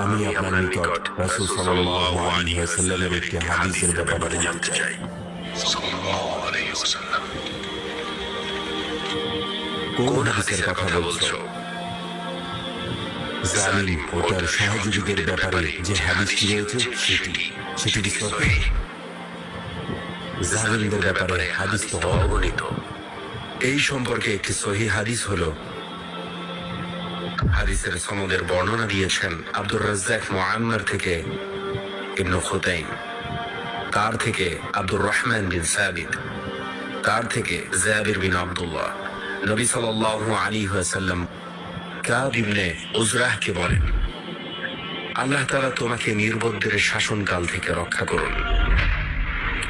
আমি আপনার নিকট রাসূল সাল্লাল্লাহু আলাইহি ওয়াসাল্লামের একটি হাদিসের ব্যাপারে জানতে চাই। কোন হাদিসের কথা বলছো? জালিম ও তার সহযোগীদের ব্যাপারে যে হাদিসটি রয়েছে, সেটি সেটি কি? জালিমদের ব্যাপারে হাদিস তো এই সম্পর্কে একটি সহি হাদিস হলো হাদিসের সনদের বর্ণনা দিয়েছেন আব্দুর রাজ্জাক মুআম্মার থেকে ইবনু খুতাইম। তার থেকে আব্দুর রহমান বিন সাবিত। তার থেকে জাবির বিন আব্দুল্লাহ। নবী সাল্লাল্লাহু আলাইহি ওয়াসাল্লাম কাব ইবনে উজরাহকে বলেন, আল্লাহ তাআলা তোমাকে নির্বোধদের শাসনকাল থেকে রক্ষা করুন।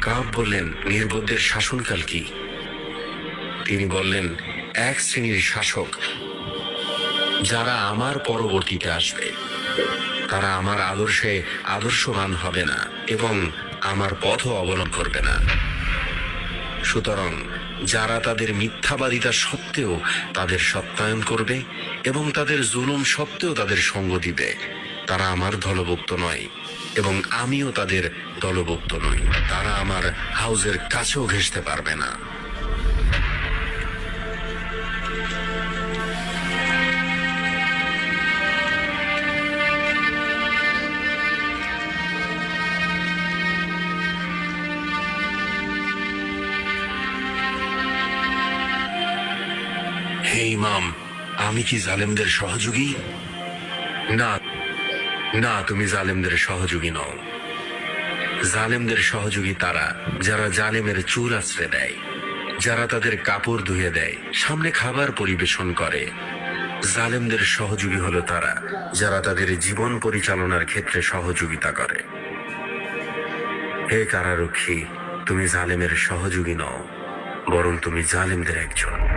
কাব বললেন, নির্বোধদের শাসনকাল কি? তিনি বললেন, এক শ্রেণির শাসক যারা আমার পরবর্তীতে আসবে, তারা আমার আদর্শে আদর্শবান হবে না এবং আমার পথও অবলম্বন করবে না। সুতরাং যারা তাদের মিথ্যাবাদিতা সত্ত্বেও তাদের সত্যায়ন করবে এবং তাদের জুলুম সত্ত্বেও তাদের সঙ্গ দিবে, তারা আমার দলভুক্ত নয় এবং আমিও তাদের দলভুক্ত নই। তারা আমার হাউজের কাছেও ঘেসতে পারবে না। হে ইমাম আমি কি জালেমদের সহযোগী? না না, তুমি জালেমদের সহযোগী নও। জালেমদের সহযোগী তারা, যারা জালেমের চুল আশ্রে দেয়, যারা তাদের কাপড় ধুয়ে দেয়, সামনে খাবার পরিবেশন করে। জালেমদের সহযোগী হলো তারা, যারা তাদের জীবন পরিচালনার ক্ষেত্রে সহযোগিতা করে। হে কারারক্ষী, তুমি জালেমের সহযোগী নও, বরং তুমি জালেমদের একজন।